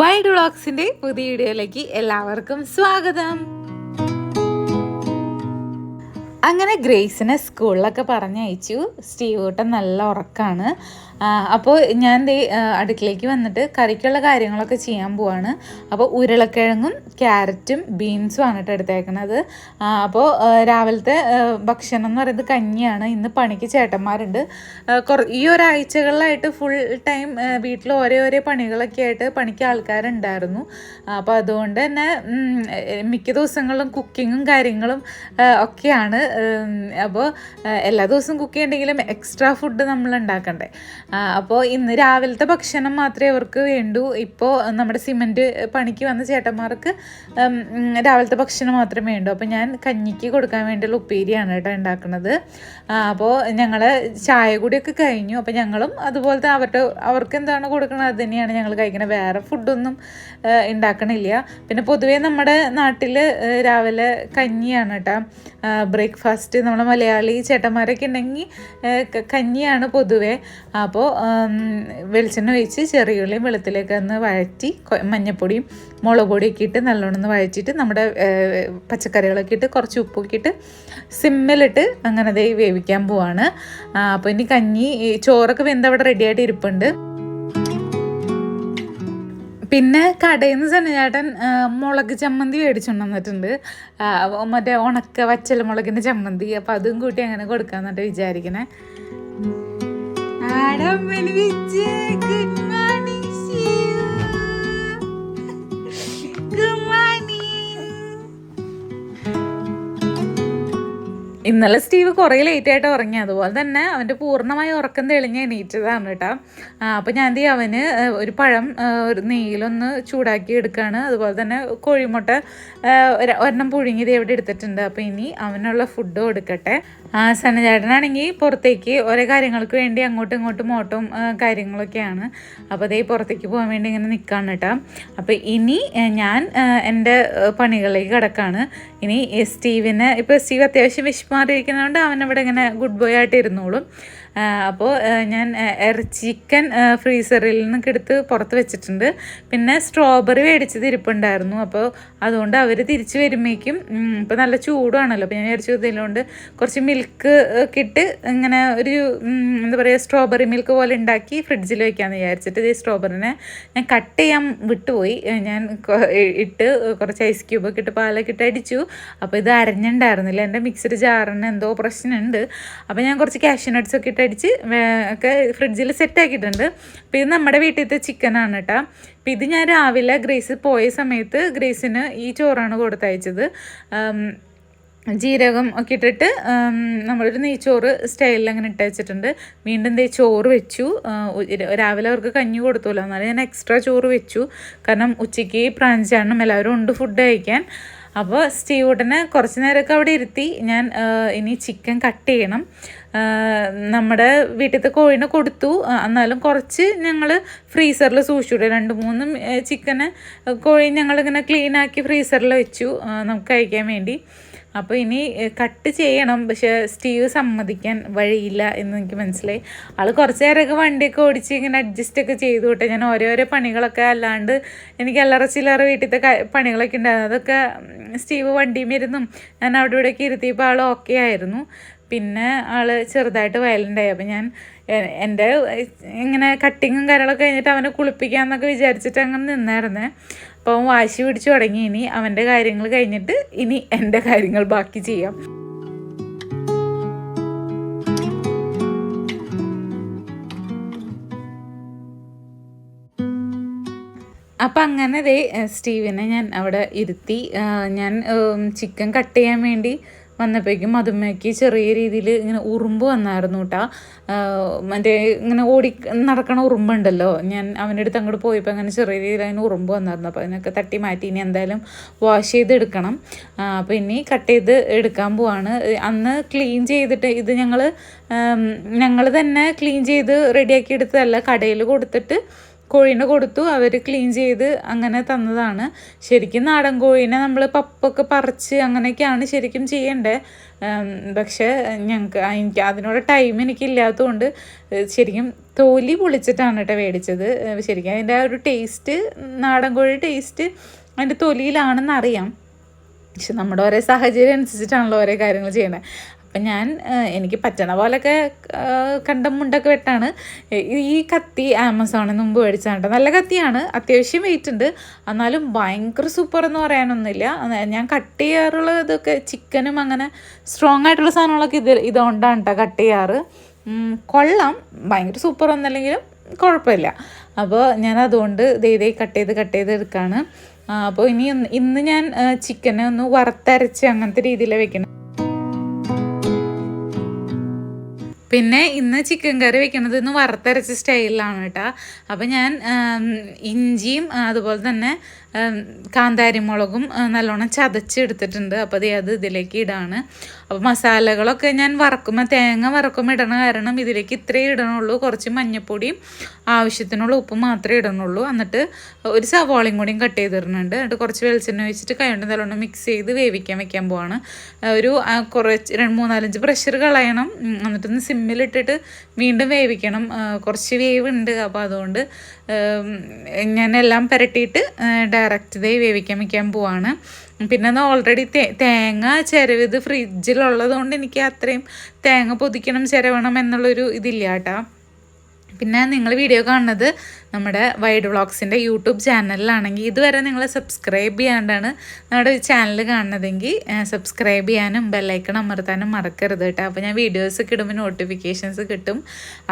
Wide വ്ളോഗ്സിന്റെ പുതിയ വീഡിയോയിലേക്ക് എല്ലാവർക്കും സ്വാഗതം. അങ്ങനെ ഗ്രേസിനെ സ്കൂളിലൊക്കെ പറഞ്ഞയച്ചു. സ്റ്റീവൂട്ടൻ നല്ല ഉറക്കമാണ് അപ്പോൾ ഞാൻ ദേ അടുക്കളയ്ക്ക് വന്നിട്ട് കറിക്കുള്ള കാര്യങ്ങളൊക്കെ ചെയ്യാൻ പോവാണ്. അപ്പോൾ ഉരുളക്കിഴങ്ങും ക്യാരറ്റും ബീൻസും ആണ് കേട്ടോ എടുത്തേക്കണത്. അപ്പോൾ രാവിലത്തെ ഭക്ഷണം എന്ന് പറയുന്നത് കഞ്ഞിയാണ്. ഇന്ന് പണിക്ക് ചേട്ടന്മാരുണ്ട്. കുറ ഈ ഒരാഴ്ചകളിലായിട്ട് ഫുൾ ടൈം വീട്ടിൽ ഓരോ ഓരോ പണികളൊക്കെ ആയിട്ട് പണിക്ക് ആൾക്കാരുണ്ടായിരുന്നു. അപ്പോൾ അതുകൊണ്ട് തന്നെ മിക്ക ദിവസങ്ങളിലും കുക്കിങ്ങും കാര്യങ്ങളും ഒക്കെയാണ്. അപ്പോൾ എല്ലാ ദിവസവും കുക്ക് ചെയ്യണ്ടെങ്കിലും എക്സ്ട്രാ ഫുഡ് നമ്മൾ ഉണ്ടാക്കണ്ടേ. അപ്പോൾ ഇന്ന് രാവിലത്തെ ഭക്ഷണം മാത്രമേ അവർക്ക് വേണ്ടൂ. ഇപ്പോൾ നമ്മുടെ സിമന്റ് പണിക്ക് വന്ന ചേട്ടന്മാർക്ക് രാവിലത്തെ ഭക്ഷണം മാത്രമേ വേണ്ടൂ. അപ്പോൾ ഞാൻ കഞ്ഞിക്ക് കൊടുക്കാൻ വേണ്ടിയുള്ള ഉപ്പേരിയാണ് കേട്ടോ ഉണ്ടാക്കുന്നത്. അപ്പോൾ ഞങ്ങൾ ചായ കൂടിയൊക്കെ കഴിഞ്ഞു. അപ്പോൾ ഞങ്ങളും അതുപോലത്തെ അവരുടെ അവർക്ക് എന്താണ് കൊടുക്കുന്നത് അത് തന്നെയാണ് ഞങ്ങൾ കഴിക്കുന്നത് വേറെ ഫുഡൊന്നും ഉണ്ടാക്കണില്ല. പിന്നെ പൊതുവേ നമ്മുടെ നാട്ടിൽ രാവിലെ കഞ്ഞിയാണ് കേട്ടോ ബ്രേക്ക്ഫാസ്റ്റ്. നമ്മളെ മലയാളി ചേട്ടന്മാരൊക്കെ ഉണ്ടെങ്കിൽ കഞ്ഞിയാണ് പൊതുവേ. അപ്പോൾ വെളിച്ചെണ്ണ ഒഴിച്ച് ചെറിയുള്ളിയും വെളുത്തിലേക്ക് ഒന്ന് വഴറ്റി മഞ്ഞപ്പൊടിയും മുളക് പൊടിയൊക്കെ ഇട്ട് നല്ലോണം ഒന്ന് വഴറ്റിയിട്ട് നമ്മുടെ പച്ചക്കറികളൊക്കെ ഇട്ട് കുറച്ച് ഉപ്പൊക്കെ ഇട്ട് സിമ്മിലിട്ട് അങ്ങനെ ദേ വേവിക്കാൻ പോവാണ്. അപ്പോൾ ഇനി കഞ്ഞി ചോറൊക്കെ വെന്ത് അവിടെ റെഡി ആയിട്ട് ഇരിപ്പുണ്ട്. പിന്നെ കടയിൽ നിന്ന് സന്നചേട്ടൻ മുളക് ചമ്മന്തി മേടിച്ചുകൊണ്ട് വന്നിട്ടുണ്ട്. മറ്റേ ഉണക്ക വച്ചൽ മുളകിന്റെ ചമ്മന്തി. അപ്പം അതും കൂട്ടി അങ്ങനെ കൊടുക്കാമെന്നിട്ട് വിചാരിക്കണേ. ഇന്നലെ സ്റ്റീവ് കുറേ ലേറ്റ് ആയിട്ട് ഉറങ്ങി. അതുപോലെ തന്നെ അവന്റെ പൂർണമായ ഉറക്കം തെളിഞ്ഞ് എണീറ്റതാണ് കേട്ടോ. അപ്പോൾ ഞാൻ എന്ത് അവന് ഒരു പഴം ഒരു നെയ്യിലൊന്ന് ചൂടാക്കി എടുക്കുകയാണ് അതുപോലെ തന്നെ കോഴിമുട്ട ഒരെണ്ണം പുഴുങ്ങിയത് എവിടെ എടുത്തിട്ടുണ്ട്. അപ്പോൾ ഇനി അവനുള്ള ഫുഡ് കൊടുക്കട്ടെ സന്നചേട്ടനാണെങ്കിൽ പുറത്തേക്ക് ഓരോ കാര്യങ്ങൾക്ക് വേണ്ടി അങ്ങോട്ടും ഇങ്ങോട്ടും ഓട്ടവും കാര്യങ്ങളൊക്കെയാണ്. അപ്പോൾ അതേ പുറത്തേക്ക് പോകാൻ വേണ്ടി ഇങ്ങനെ നിൽക്കുകയാണ് കേട്ടോ. അപ്പോൾ ഇനി ഞാൻ എന്റെ ആ, പണികളിലേക്ക് കിടക്കാണ്. ഇനി സ്റ്റീവിനെ ഇപ്പോൾ സ്റ്റീവ് അത്യാവശ്യം വിശമാറിയിരിക്കുന്നതുകൊണ്ട് അവനവിടെ ഇങ്ങനെ ഗുഡ് ബോയ് ആയിട്ട് ഇരുന്നോളും. ആ, അപ്പോൾ ഞാൻ ചിക്കൻ ഫ്രീസറിൽ നിന്നൊക്കെ എടുത്ത് പുറത്ത് വെച്ചിട്ടുണ്ട്. പിന്നെ സ്ട്രോബെറി മേടിച്ചത് തിരിപ്പുണ്ടായിരുന്നു അപ്പോൾ അതുകൊണ്ട് അവർ തിരിച്ച് വരുമ്പോഴേക്കും ഇപ്പോൾ നല്ല ചൂടാണല്ലോ അപ്പോൾ ഞാൻ വിചാരിച്ചു ഇതിലുകൊണ്ട് കുറച്ച് മിൽക്ക് ഒക്കെ ഇട്ട് ഇങ്ങനെ ഒരു എന്താ പറയുക സ്ട്രോബെറി മിൽക്ക് പോലെ ഉണ്ടാക്കി ഫ്രിഡ്ജിൽ വയ്ക്കാമെന്ന് വിചാരിച്ചിട്ട് ഈ സ്ട്രോബെറിനെ ഞാൻ കട്ട് ചെയ്യാൻ വിട്ടുപോയി. ഞാൻ ഇട്ട് കുറച്ച് ഐസ് ക്യൂബൊക്കെ ഇട്ട് പാലൊക്കെ ഇട്ട് അടിച്ചു. അപ്പോൾ ഇത് അരഞ്ഞിട്ടുണ്ടായിരുന്നില്ല എന്റെ മിക്സഡ് ജാറിന് എന്തോ പ്രശ്നമുണ്ട് അപ്പോൾ ഞാൻ കുറച്ച് കാഷ്യൂ നട്ട്സ് ഒക്കെ ഇട്ട് അടിച്ച് ഒക്കെ ഫ്രിഡ്ജിൽ സെറ്റാക്കിയിട്ടുണ്ട് അപ്പോൾ ഇത് നമ്മുടെ വീട്ടിലത്തെ ചിക്കനാണ് കേട്ടോ അപ്പോൾ ഇത് ഞാൻ രാവിലെ ഗ്രേസ് പോയ സമയത്ത് ഗ്രേസിന് ഈ ചോറാണ് കൊടുത്തയച്ചത്. ജീരകം ഒക്കെ ഇട്ടിട്ട് നമ്മളൊരു നെയ്ച്ചോറ് സ്റ്റൈലിൽ അങ്ങനെ ഇട്ട് വെച്ചിട്ടുണ്ട്. വീണ്ടും ദേ ചോറ് വെച്ചു. രാവിലെ അവർക്ക് കഞ്ഞി കൊടുത്തുല്ലോ എന്നാലും ഞാൻ എക്സ്ട്രാ ചോറ് വെച്ചു. കാരണം ഉച്ചയ്ക്ക് പ്രാഞ്ചാണും എല്ലാവരും ഉണ്ട് ഫുഡ് കഴിക്കാൻ. അപ്പോൾ സ്റ്റീവ് ഉടനെ കുറച്ച് നേരമൊക്കെ അവിടെ ഇരുത്തി ഞാൻ ഇനി ചിക്കൻ കട്ട് ചെയ്യണം. നമ്മുടെ വീട്ടിലത്തെ കോഴിനെ കൊടുത്തു. എന്നാലും കുറച്ച് ഞങ്ങൾ ഫ്രീസറിൽ സൂക്ഷിച്ചു. രണ്ട് മൂന്ന് ചിക്കന് കോഴി ഞങ്ങളിങ്ങനെ ക്ലീൻ ആക്കി ഫ്രീസറിൽ വെച്ചു. നമുക്ക് കഴിക്കാൻ വേണ്ടി. അപ്പോൾ ഇനി കട്ട് ചെയ്യണം. പക്ഷേ സ്റ്റീവ് സമ്മതിക്കാൻ വഴിയില്ല എന്ന് എനിക്ക് മനസ്സിലായി. ആൾ കുറച്ച് നേരമൊക്കെ വണ്ടിയൊക്കെ ഓടിച്ച് ഇങ്ങനെ അഡ്ജസ്റ്റൊക്കെ ചെയ്തു വിട്ടെ ഞാൻ ഓരോരോ പണികളൊക്കെ അല്ലാണ്ട് എനിക്ക് അല്ലറ ചില്ലറ വീട്ടിലത്തെ പണികളൊക്കെ ഉണ്ടായിരുന്നു. അതൊക്കെ സ്റ്റീവ് വണ്ടിയും ഇരുന്നും ഞാൻ അവിടെ ഇവിടെയൊക്കെ ഇരുത്തിയപ്പോൾ ആൾ ഓക്കെ ആയിരുന്നു. പിന്നെ ആൾ ചെറുതായിട്ട് വയലുണ്ടായി അപ്പം ഞാൻ എന്റെ ഇങ്ങനെ കട്ടിങ്ങും കാര്യങ്ങളൊക്കെ കഴിഞ്ഞിട്ട് അവനെ കുളിപ്പിക്കാമെന്നൊക്കെ വിചാരിച്ചിട്ട് അങ്ങനെ നിന്നായിരുന്നേ. അപ്പോൾ അവൻ വാശി പിടിച്ചു തുടങ്ങി. ഇനി അവന്റെ കാര്യങ്ങൾ കഴിഞ്ഞിട്ട് ഇനി എന്റെ കാര്യങ്ങൾ ബാക്കി ചെയ്യാം. അപ്പം അങ്ങനെ ദേ സ്റ്റീവിനെ ഞാൻ അവിടെ ഇരുത്തി. ഞാൻ ചിക്കൻ കട്ട് ചെയ്യാൻ വേണ്ടി വന്നപ്പോഴേക്കും അതുമ്മയ്ക്ക് ചെറിയ രീതിയിൽ ഇങ്ങനെ ഉറുമ്പ് വന്നായിരുന്നു കേട്ടാ മറ്റേ ഇങ്ങനെ ഓടി നടക്കണ ഉറുമ്പുണ്ടല്ലോ. ഞാൻ അവന്റെ അടുത്ത് അങ്ങോട്ട് പോയപ്പോൾ അങ്ങനെ ചെറിയ രീതിയിൽ അതിന് ഉറുമ്പ് വന്നായിരുന്നു. അപ്പോൾ അതിനൊക്കെ തട്ടി മാറ്റി ഇനി എന്തായാലും വാഷ് ചെയ്ത് എടുക്കണം അപ്പോൾ ഇനി കട്ട് ചെയ്ത് എടുക്കാൻ പോവാണ്. അന്ന് ക്ലീൻ ചെയ്തിട്ട് ഇത് ഞങ്ങൾ ഞങ്ങൾ തന്നെ ക്ലീൻ ചെയ്ത് റെഡിയാക്കി എടുത്തതല്ല കടയിൽ കൊടുത്തിട്ട് കോഴീനെ കൊടുത്തു. അവർ ക്ലീൻ ചെയ്ത് അങ്ങനെ തന്നതാണ്. ശരിക്കും നാടൻ കോഴീനെ നമ്മൾ പപ്പൊക്കെ പറിച്ച് അങ്ങനെയൊക്കെയാണ് ശരിക്കും ചെയ്യേണ്ടത് പക്ഷേ ഞങ്ങൾക്ക് എനിക്ക് അതിനോട് ടൈം എനിക്കില്ലാത്തതുകൊണ്ട് ശരിക്കും തോലി പൊളിച്ചിട്ടാണ് കേട്ടോ മേടിച്ചത് ശരിക്കും അതിന്റെ ആ ഒരു ടേസ്റ്റ് നാടൻ കോഴി ടേസ്റ്റ് അതിന്റെ തൊലിയിലാണെന്ന് അറിയാം പക്ഷെ നമ്മുടെ ഓരോ സാഹചര്യം അനുസരിച്ചിട്ടാണല്ലോ ഓരോ കാര്യങ്ങൾ ചെയ്യണത് അപ്പം ഞാൻ എനിക്ക് പറ്റണ പോലൊക്കെ കണ്ടം മുണ്ടൊക്കെ വെട്ടാണ്. ഈ കത്തി ആമസോണിൽ മുമ്പ് മേടിച്ചാണ് നല്ല കത്തിയാണ് അത്യാവശ്യം വെയിറ്റ് ഉണ്ട്. എന്നാലും ഭയങ്കര സൂപ്പർ എന്ന് പറയാനൊന്നുമില്ല. ഞാൻ കട്ട് ചെയ്യാറുള്ള ഇതൊക്കെ ചിക്കനും അങ്ങനെ സ്ട്രോങ് ആയിട്ടുള്ള സാധനങ്ങളൊക്കെ ഇത് ഇതുകൊണ്ടാണ് കേട്ടോ കട്ട് ചെയ്യാറ്. കൊള്ളാം. ഭയങ്കര സൂപ്പർ ഒന്നല്ലെങ്കിലും കുഴപ്പമില്ല. അപ്പോൾ ഞാൻ അതുകൊണ്ട് ദേ കട്ട് ചെയ്ത് കട്ട് ചെയ്ത് എടുക്കുകയാണ് അപ്പോൾ ഇനി ഇന്ന് ഞാൻ ചിക്കനെ ഒന്ന് വറുത്തരച്ച് അങ്ങനത്തെ രീതിയിൽ വെക്കണം. പിന്നെ ഇന്ന് ചിക്കൻ കറി വെക്കുന്നത് ഇന്ന് വറുത്തരച്ച സ്റ്റൈലിലാണ് കേട്ടോ. അപ്പോൾ ഞാൻ ഇഞ്ചിയും അതുപോലെ തന്നെ കാന്താരിമുളകും നല്ലോണം ചതച്ചെടുത്തിട്ടുണ്ട്. അപ്പോൾ അത് അത് ഇതിലേക്ക് ഇടാണ്. അപ്പോൾ മസാലകളൊക്കെ ഞാൻ വറക്കുമ്പോൾ തേങ്ങ വറക്കുമ്പോൾ ഇടണ കാരണം ഇതിലേക്ക് ഇത്രയേ ഇടണുള്ളൂ. കുറച്ച് മഞ്ഞപ്പൊടിയും ആവശ്യത്തിനുള്ള ഉപ്പ് മാത്രമേ ഇടണുള്ളൂ. എന്നിട്ട് ഒരു സവാളയും കൂടിയും കട്ട് ചെയ്തിടുന്നുണ്ട്. എന്നിട്ട് കുറച്ച് വെളിച്ചെണ്ണ ഒഴിച്ചിട്ട് കൈകൊണ്ട് നല്ലോണം മിക്സ് ചെയ്ത് വേവിക്കാൻ വെക്കാൻ പോവാണ്. ഒരു കുറച്ച് രണ്ട് മൂന്നാലഞ്ച് പ്രഷർ കളയണം. എന്നിട്ടൊന്ന് സിമ്മിലിട്ടിട്ട് വീണ്ടും വേവിക്കണം. കുറച്ച് വേവ് ഉണ്ട് അപ്പോൾ അതുകൊണ്ട് ഞാനെല്ലാം പുരട്ടിയിട്ട് ഡയറക്റ്റ് ഇതേ വേവിക്കാൻ വയ്ക്കാൻ പോവാണ്. പിന്നെ അത് ഓൾറെഡി തേങ്ങ ചിരവിത് ഫ്രിഡ്ജിലുള്ളത് കൊണ്ട് എനിക്ക് അത്രയും തേങ്ങ പൊതിക്കണം ചിരവണം എന്നുള്ളൊരു ഇതില്ല കേട്ടോ. പിന്നെ നിങ്ങൾ വീഡിയോ കാണുന്നത് നമ്മുടെ വൈഡ് വ്ളോഗ്സിന്റെ യൂട്യൂബ് ചാനലിലാണെങ്കിൽ ഇതുവരെ നിങ്ങൾ സബ്സ്ക്രൈബ് ചെയ്യാണ്ടാണ് നമ്മുടെ ചാനൽ കാണുന്നതെങ്കിൽ സബ്സ്ക്രൈബ് ചെയ്യാനും ബെല്ലൈക്കൺ അമർത്താനും മറക്കരുത് കേട്ടോ. അപ്പോൾ ഞാൻ വീഡിയോസ് ഇടുമ്പോൾ നോട്ടിഫിക്കേഷൻസ് കിട്ടും.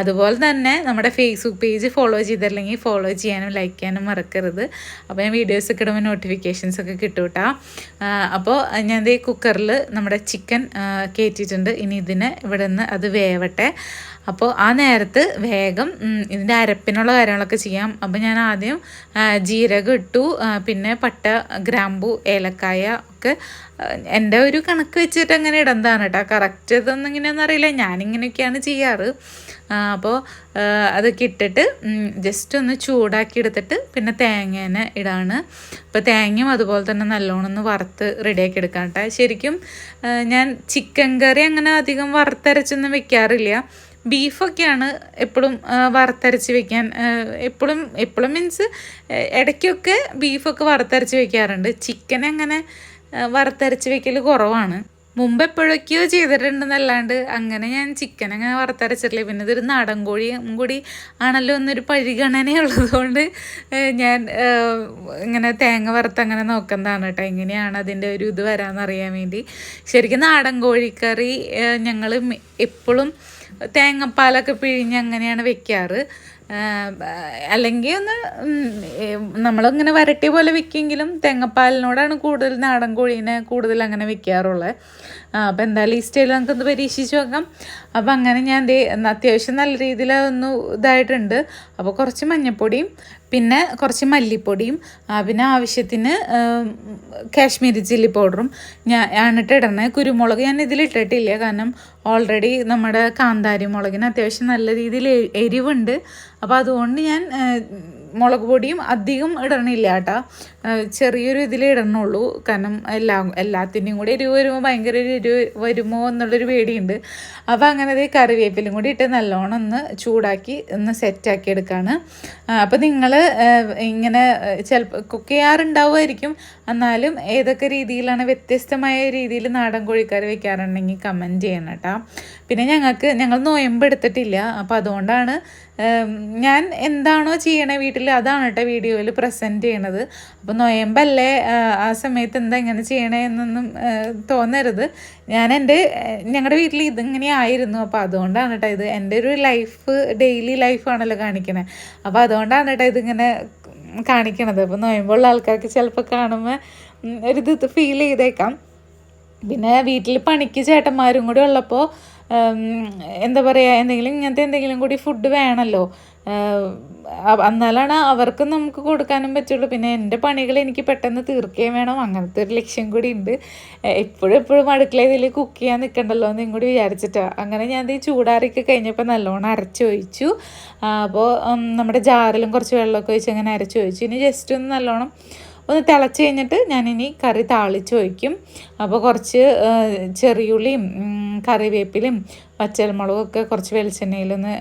അതുപോലെ തന്നെ നമ്മുടെ ഫേസ്ബുക്ക് പേജ് ഫോളോ ചെയ്തില്ലെങ്കിൽ ഫോളോ ചെയ്യാനും ലൈക്ക് ചെയ്യാനും മറക്കരുത്. അപ്പോൾ ഞാൻ വീഡിയോസ് ഇടുമ്പോൾ നോട്ടിഫിക്കേഷൻസ് ഒക്കെ കിട്ടും കേട്ടോ. അപ്പോൾ ഞാൻ ഈ കുക്കറിൽ നമ്മുടെ ചിക്കൻ കയറ്റിയിട്ടുണ്ട് ഇനി ഇതിനെ ഇവിടെ നിന്ന് അത് വേവട്ടെ. അപ്പോൾ ആ നേരത്ത് വേഗം ഇതിന്റെ അരപ്പിനുള്ള കാര്യങ്ങളൊക്കെ ചെയ്യാം. അപ്പോൾ ഞാൻ ആദ്യം ജീരകം ഇട്ടു. പിന്നെ പട്ട ഗ്രാമ്പു ഏലക്കായ ഒക്കെ എന്റെ ഒരു കണക്ക് വെച്ചിട്ട് അങ്ങനെ ഇടന്താണ് കേട്ടോ. കറക്റ്റ് ഇതൊന്നും ഇങ്ങനെയൊന്നും അറിയില്ല. ഞാനിങ്ങനെയൊക്കെയാണ് ചെയ്യാറ്. അപ്പോൾ അതൊക്കെ ഇട്ടിട്ട് ജസ്റ്റ് ഒന്ന് ചൂടാക്കി എടുത്തിട്ട് പിന്നെ തേങ്ങേനെ ഇടാണ്. അപ്പോൾ തേങ്ങയും അതുപോലെ തന്നെ നല്ലോണം ഒന്ന് വറുത്ത് റെഡിയാക്കി എടുക്കാം കേട്ടോ. ശരിക്കും ഞാൻ ചിക്കൻ കറി അങ്ങനെ അധികം വറുത്തരച്ചൊന്നും വെക്കാറില്ല. ബീഫൊക്കെയാണ് എപ്പോഴും വറുത്തരച്ച് വെക്കാൻ എപ്പോഴും എപ്പോഴും മീൻസ് ഇടയ്ക്കൊക്കെ ബീഫൊക്കെ വറുത്തരച്ച് വെക്കാറുണ്ട്. ചിക്കൻ അങ്ങനെ വറുത്തരച്ച് വെക്കൽ കുറവാണ്. മുമ്പ് എപ്പോഴൊക്കെയോ ചെയ്തിട്ടുണ്ടെന്നല്ലാണ്ട് അങ്ങനെ ഞാൻ ചിക്കൻ അങ്ങനെ വറുത്തരച്ചിട്ടില്ല. പിന്നെ ഇതൊരു നാടൻ കോഴിയും കൂടി ആണല്ലോ എന്നൊരു പരിഗണനയുള്ളതുകൊണ്ട് ഞാൻ ഇങ്ങനെ തേങ്ങ വറുത്ത് അങ്ങനെ നോക്കുന്നതാണ് കേട്ടോ. എങ്ങനെയാണ് അതിന്റെ ഒരു ഇത് വരാമെന്നറിയാൻ വേണ്ടി. ശരിക്കും നാടൻ കോഴിക്കറി ഞങ്ങൾ എപ്പോഴും തേങ്ങാപ്പാലൊക്കെ പിഴിഞ്ഞ് അങ്ങനെയാണ് വെക്കാറ്. അല്ലെങ്കിൽ ഒന്ന് നമ്മളിങ്ങനെ വരട്ടി പോലെ വെക്കുമെങ്കിലും തേങ്ങപ്പാലിനോടാണ് കൂടുതൽ നാടൻ കോഴീനെ കൂടുതൽ അങ്ങനെ വെക്കാറുള്ളത് അപ്പോൾ എന്തായാലും ഈ സ്റ്റൈൽ നമുക്കൊന്ന് പരീക്ഷിച്ച് നോക്കാം. അപ്പോൾ അങ്ങനെ ഞാൻ ദേ അത്യാവശ്യം നല്ല രീതിയിൽ അതൊന്ന് ഇതായിട്ടുണ്ട്. അപ്പോൾ കുറച്ച് മഞ്ഞൾപ്പൊടിയും പിന്നെ കുറച്ച് മല്ലിപ്പൊടിയും പിന്നെ ആവശ്യത്തിന് കാശ്മീരി ചില്ലി പൗഡറും ഞാൻ ഇടണേ. കുരുമുളക് ഞാൻ ഇതിലിട്ടിട്ടില്ല കാരണം ഓൾറെഡി നമ്മുടെ കാന്താരി മുളകിന് അത്യാവശ്യം നല്ല രീതിയിൽ എരിവുണ്ട്. അപ്പോൾ അതുകൊണ്ട് ഞാൻ മുളക് പൊടിയും അധികം ഇടണില്ല കേട്ടോ. ചെറിയൊരു ഇതിൽ ഇടണുള്ളൂ. കാരണം എല്ലാ എല്ലാത്തിന്റെയും കൂടി എരിവ് വരുമ്പോൾ ഭയങ്കര ഒരു എരിവ് വരുമോ എന്നുള്ളൊരു പേടിയുണ്ട്. അപ്പോൾ അങ്ങനെ അത് കറിവേപ്പിലും കൂടി ഇട്ട് നല്ലോണം ഒന്ന് ചൂടാക്കി ഒന്ന് സെറ്റാക്കി എടുക്കുകയാണ് അപ്പോൾ നിങ്ങൾ ഇങ്ങനെ ചിലപ്പോൾ കുക്ക് ചെയ്യാറുണ്ടാവുമായിരിക്കും. എന്നാലും ഏതൊക്കെ രീതിയിലാണ് വ്യത്യസ്തമായ രീതിയിൽ നാടൻ കോഴിക്കറി വെക്കാറുണ്ടെങ്കിൽ കമന്റ് ചെയ്യണം കേട്ടോ. പിന്നെ ഞങ്ങൾക്ക് ഞങ്ങൾ നോയമ്പ് എടുത്തിട്ടില്ല. അപ്പോൾ അതുകൊണ്ടാണ് ഞാൻ എന്താണോ ചെയ്യണേ വീട്ടിൽ അതാണ് കേട്ടോ വീഡിയോയിൽ പ്രസന്റ് ചെയ്യണത്. അപ്പോൾ നൊയമ്പല്ലേ? ആ സമയത്ത് എന്താ ഇങ്ങനെ ചെയ്യണേ എന്നൊന്നും തോന്നരുത്. ഞാൻ എന്റെ ഞങ്ങളുടെ വീട്ടിൽ ഇതിങ്ങനെ ആയിരുന്നു. അപ്പോൾ അതുകൊണ്ടാണ് കേട്ടോ ഇത് എന്റെ ഒരു ലൈഫ് ഡെയിലി ലൈഫാണല്ലോ കാണിക്കണേ. അപ്പോൾ അതുകൊണ്ടാണ് കേട്ടോ ഇതിങ്ങനെ കാണിക്കണത്. അപ്പോൾ നോയമ്പുള്ള ആൾക്കാർക്ക് ചിലപ്പോൾ കാണുമ്പോൾ ഒരിത് ഫീൽ ചെയ്തേക്കാം. പിന്നെ വീട്ടിൽ പണിക്ക് ചേട്ടന്മാരും കൂടി ഉള്ളപ്പോൾ എന്താ പറയുക എന്തെങ്കിലും ഇങ്ങനത്തെ എന്തെങ്കിലും കൂടി ഫുഡ് വേണമല്ലോ എന്നാലാണ് അവർക്കും നമുക്ക് കൊടുക്കാനും പറ്റുള്ളൂ. പിന്നെ എന്റെ പണികൾ എനിക്ക് പെട്ടെന്ന് തീർക്കുകയും വേണം. അങ്ങനത്തെ ഒരു ലക്ഷ്യം കൂടി ഉണ്ട്. എപ്പോഴും എപ്പോഴും അടുക്കളയിൽ കുക്ക് ചെയ്യാൻ നിൽക്കണ്ടല്ലോ എന്നും കൂടി വിചാരിച്ചിട്ടാണ് അങ്ങനെ ഞാൻ ഈ ചൂടാറിയൊക്കെ കഴിഞ്ഞപ്പോൾ നല്ലോണം അരച്ചൊഴിച്ചു അപ്പോൾ നമ്മുടെ ജാറിലും കുറച്ച് വെള്ളമൊക്കെ ഒഴിച്ച് അങ്ങനെ അരച്ചൊഴിച്ചു ഇനി ജസ്റ്റ് ഒന്ന് നല്ലോണം ഒന്ന് തിളച്ച് കഴിഞ്ഞിട്ട് ഞാനിനി കറി താളിച്ച് വയ്ക്കും അപ്പോൾ കുറച്ച് ചെറിയുള്ളിയും ഉം, കറിവേപ്പിലയും പച്ചമുളകും കുറച്ച് വെളിച്ചെണ്ണയിലൊന്ന്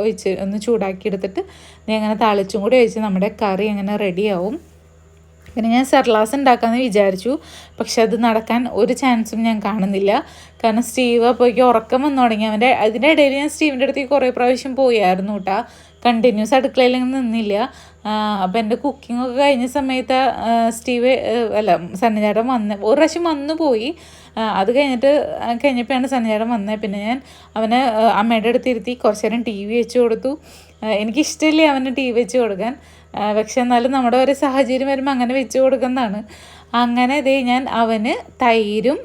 ഒഴിച്ച് ഒന്ന് ചൂടാക്കി എടുത്തിട്ട് അങ്ങനെ താളിച്ചും കൂടി ഒഴിച്ച് നമ്മുടെ കറി അങ്ങനെ റെഡിയാവും. പിന്നെ ഞാൻ സെർലാസ് ഉണ്ടാക്കാമെന്ന് വിചാരിച്ചു. പക്ഷെ അത് നടക്കാൻ ഒരു ചാൻസും ഞാൻ കാണുന്നില്ല. കാരണം സ്റ്റീവ് അപ്പോഴേക്കും ഉറക്കം വന്നു തുടങ്ങി. അവന്റെ അതിന്റെ ഇടയിൽ ഞാൻ സ്റ്റീവിന്റെ അടുത്തേക്ക് കുറേ പ്രാവശ്യം പോയായിരുന്നു കേട്ടോ. കണ്ടിന്യൂസ് അടുക്കളയിൽ നിന്നില്ല. അപ്പം എന്റെ കുക്കിംഗ് ഒക്കെ കഴിഞ്ഞ സമയത്ത് സ്റ്റീവ് അല്ല സന്നിധാനം വന്ന് ഒരു പ്രാവശ്യം വന്നു പോയി. അത് കഴിഞ്ഞിട്ട് കഴിഞ്ഞപ്പോഴാണ് സന്നിചേട്ടൻ വന്നത് പിന്നെ ഞാൻ അവനെ അമ്മയുടെ അടുത്ത് ഇരുത്തി കുറച്ച് നേരം ടി വി വെച്ച് കൊടുത്തു. എനിക്കിഷ്ടമില്ലേ അവന് ടി വി വെച്ച് കൊടുക്കാൻ? പക്ഷേ പക്ഷെ എന്നാലും നമ്മുടെ ഒരു സാഹചര്യം വരുമ്പോൾ അങ്ങനെ വെച്ച് കൊടുക്കുന്നതാണ്. അങ്ങനെ ഇതേ ഞാൻ അവന് തൈരും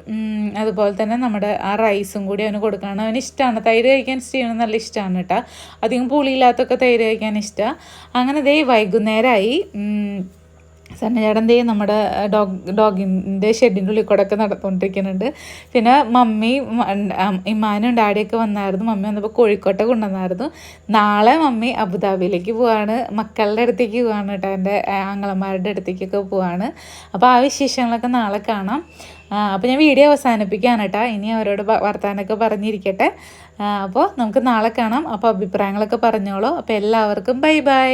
അതുപോലെ തന്നെ നമ്മുടെ ആ റൈസും കൂടി അവന് കൊടുക്കുകയാണ് അവന് ഇഷ്ടമാണ് തൈര് കഴിക്കാൻ സ്റ്റീവന് നല്ല ഇഷ്ടമാണ് കേട്ടോ. അധികം പുളിയില്ലാത്തൊക്കെ തൈര് കഴിക്കാൻ ഇഷ്ടമാണ് അങ്ങനെ ഇതേ വൈകുന്നേരമായി ഉം, സന്നചേട്ടൻ ദേ നമ്മുടെ ഡോഗ് ഡോഗിന്റെ ഷെഡിന്റെ ഉള്ളിൽ കൂടെ ഒക്കെ നടന്നുകൊണ്ടിരിക്കുന്നുണ്ട്. പിന്നെ മമ്മി ഇമ്മാനും ഡാഡിയൊക്കെ വന്നായിരുന്നു. മമ്മി വന്നപ്പോൾ കോഴിക്കോട്ടെ കൊണ്ടുവന്നായിരുന്നു. നാളെ മമ്മി അബുദാബിയിലേക്ക് പോവാണ്. മക്കളുടെ അടുത്തേക്ക് പോവാണ് കേട്ടോ. എന്റെ ആങ്ങളമാരുടെ അടുത്തേക്കൊക്കെ പോവാണ്. അപ്പോൾ ആ വിശേഷങ്ങളൊക്കെ നാളെ കാണാം. അപ്പോൾ ഞാൻ വീഡിയോ അവസാനിപ്പിക്കുകയാണ് കേട്ടോ. ഇനി അവരോട് വർത്തമാനമൊക്കെ പറഞ്ഞിരിക്കട്ടെ. അപ്പോൾ നമുക്ക് നാളെ കാണാം. അപ്പോൾ അഭിപ്രായങ്ങളൊക്കെ പറഞ്ഞോളൂ. അപ്പോൾ എല്ലാവർക്കും ബൈ ബൈ.